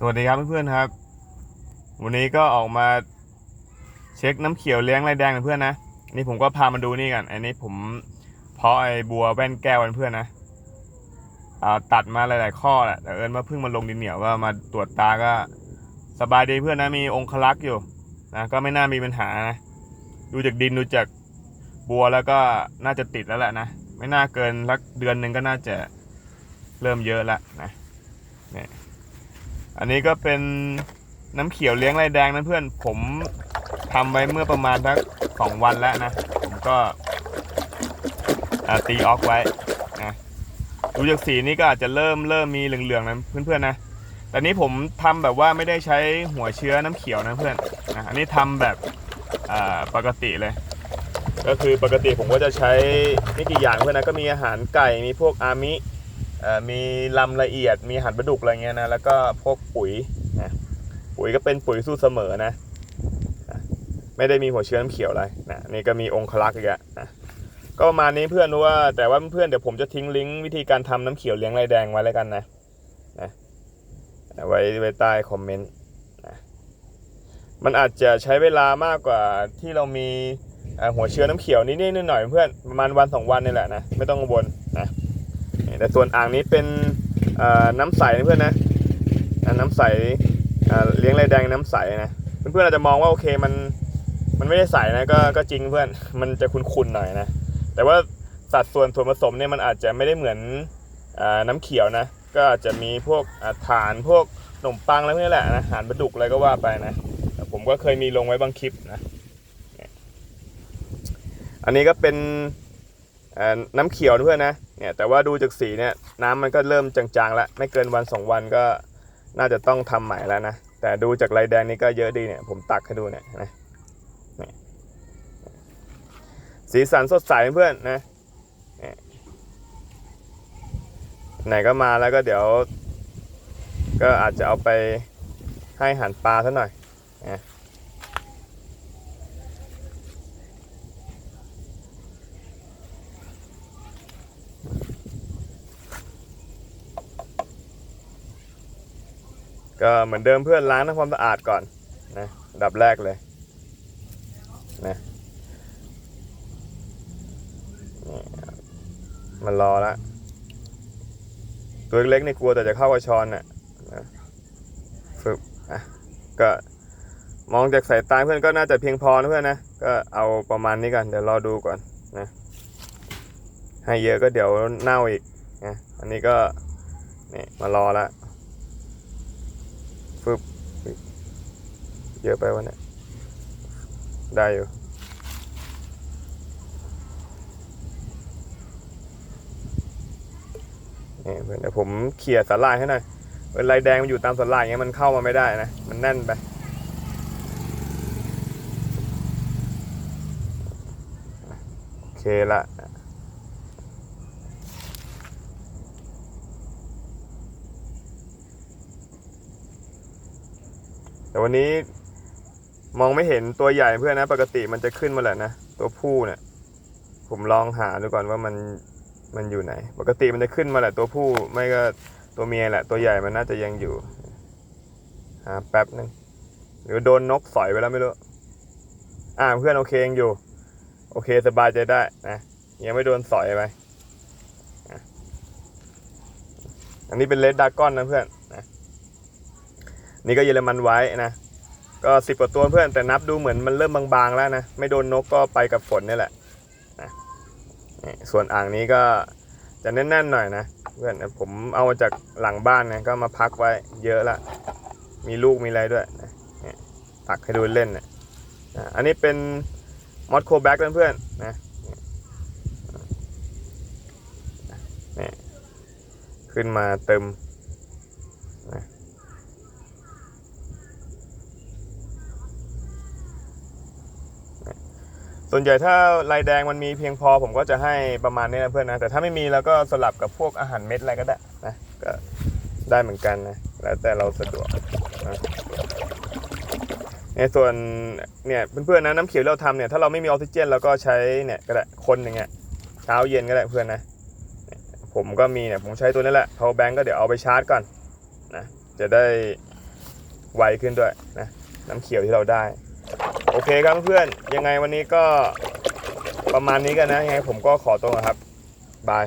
สวัสดีครับเพื่อนๆครับ วันนี้ก็ออกมาเช็คน้ำเขียวเลี้ยงลายแดงเพื่อนนะนี่ผมก็พามาดูนี่กัน อันนี้ผมเพาะไอ้บัวแว่นแก้วเพื่อนนะอ่าตัดมาหลาย ๆ ข้อแหละแต่เอิญมาเพิ่งมาลงดินเหนียวก็มาตรวจตาก็สบายดีเพื่อนนะมีองคลักษ์อยู่นะก็ไม่น่ามีปัญหานะดูจากดินดูจากบัวแล้วก็น่าจะติดแล้วแหละนะไม่น่าเกินสักเดือนหนึ่งก็น่าจะเริ่มเยอะแล้วนะเนี่ย อันนี้ก็เป็นน้ำเขียวเลี้ยงลายแดงนะเพื่อน ผมทำไว้เมื่อประมาณสักสองวันแล้วนะ ผมก็ตีออกไว้นะดูจากสีนี้ก็อาจจะเริ่มเริ่มมีเหลืองๆนะเพื่อนๆนะแต่นี้ผมทำแบบว่าไม่ได้ใช้หัวเชื้อน้ำเขียวนะเพื่อนนะอันนี้ทำแบบปกติเลย ก็คือปกติผมก็จะใช้ไม่กี่อย่างเพื่อนนะก็มีอาหารไก่มีพวกอามิ มีลำละเอียดมีหารปลาดุกอะไรเงี้ยนะแล้วก็พวกปุ๋ยนะปุ๋ยก็เป็นปุ๋ยสู้เสมอนะไม่ได้มีหัวเชื้อน้ำเขียวอะไรนะนี่ก็มีองคลักษ์อีกอะนะก็ประมาณนี้เพื่อนรู้ว่าแต่ว่าเพื่อนเดี๋ยวผมจะทิ้งลิงก์วิธีการทำน้ำเขียวเลี้ยงลายแดงไว้แล้วกันนะนะไว้ไว้ใต้คอมเมนต์นะมันอาจจะใช้เวลามากกว่าที่เรามีหัวเชื้อน้ำเขียวนิดๆหน่อยๆเพื่อนประมาณวันสองวันนี่แหละนะไม่ต้องกังวลน แต่ส่วนอ่างนี้เป็นน้ำใสนะเพื่อนนะน้ำใสเลี้ยงลายแดงน้ำใสนะเพื่อนๆอาจจะมองว่าโอเคมันมันไม่ได้ใสนะก็ก็จริงเพื่อนมันจะขุนๆหน่อยนะแต่ว่าสัดส่วนส่วนผสมเนี่ยมันอาจจะไม่ได้เหมือนอน้ำเขียวนะ ก็อาจจะมีพวกฐานพวกขนมปังอะไรพวกนี้แหละนะอาหารปลาดุกอะไรก็ว่าไปนะผมก็เคยมีลงไว้บางคลิปนะอันนี้ก็เป็น น้ำเขียวนะเพื่อนนะเนี่ยแต่ว่าดูจากสีเนี่ยน้ำมันก็เริ่มจางๆแล้วไม่เกินวันสองวันก็น่าจะต้องทำใหม่แล้วนะแต่ดูจากลายแดงนี่ก็เยอะดีเนี่ยผมตักให้ดูเนี่ยนะเนี่ยสีสันสดใสเพื่อนนะไหนก็มาแล้วก็เดี๋ยว ก็อาจจะเอาไปให้หันปลาซะหน่อยนะ ก็เหมือนเดิมเพื่อนล้างทำความสะอาดก่อนนะดับแรกเลยนะมันรอละตัวเล็กๆในกลัวแต่จะเข้ากระชอนน่ะนะฝึกอะก็มองจากสายตาเพื่อนก็น่าจะเพียงพอนะเพื่อนนะ ก็เอาประมาณนี้กัน เดี๋ยวรอดูก่อนนะ ให้เยอะก็เดี๋ยวเน่าอีกนะ อันนี้ก็นี่มารอละ ฟึบเยอะไปวะเนี่ยได้อยู่นี่เดี๋ยวผมเขี่ยสาลายให้หน่อยเวลาลายแดงมันอยู่ตามสาลายอย่างเงี้ยมันเข้ามาไม่ได้นะ มันแน่นไป โอเคละ แต่วันนี้มองไม่เห็นตัวใหญ่เพื่อนนะ ปกติมันจะขึ้นมาแหละนะ ตัวผู้เนี่ยผมลองหาดูก่อนว่ามันมันอยู่ไหน ปกติมันจะขึ้นมาแหละตัวผู้ไม่ก็ตัวเมียแหละ ตัวใหญ่มันน่าจะยังอยู่หาแป๊บนึงหรือโดนนกสอยไปแล้วไม่รู้อ่าเพื่อนโอเคยังอยู่ โอเคสบายใจได้นะยังไม่โดนสอยไปอันนี้เป็นเลดดากอนนะเพื่อน นี่ก็เยอรมันไว้นะ ก็สิบกว่าตัวเพื่อนแต่นับดูเหมือนมันเริ่มบางๆแล้วนะ ไม่โดนนกก็ไปกับฝนนี่แหละนะส่วนอ่างนี้ก็จะแน่นๆหน่อยนะ เพื่อนผมเอามาจากหลังบ้านนะก็มาพักไว้เยอะละ มีลูกมีอะไรด้วยนะนี่ตักให้ดูเล่นนะอะอันนี้เป็นมอสโคแบ็กเพื่อนๆนะนี่ขึ้นมาเติม ส่วนใหญ่ถ้าลายแดงมันมีเพียงพอผมก็จะให้ประมาณนี้นะเพื่อนนะแต่ถ้าไม่มีแล้วก็สลับกับพวกอาหารเม็ดอะไรก็ได้นะก็ได้เหมือนกันนะแล้วแต่เราสะดวกนะในส่วนเนี่ยเพื่อนๆนะน้ำเขียวเราทำเนี่ยถ้าเราไม่มีออกซิเจนเราก็ใช้เนี่ยก็ได้คนอย่างเงี้ยเช้าเย็นก็ได้เพื่อนนะผมก็มีเนี่ยผมใช้ตัวนี้แหละ power bank ก็เดี๋ยวเอาไปชาร์จก่อนนะจะได้ไวขึ้นด้วยนะน้ำเขียวที่เราได้ โอเคครับเพื่อนยังไงวันนี้ก็ประมาณนี้กันนะยังไงผมก็ขอตัวครับบาย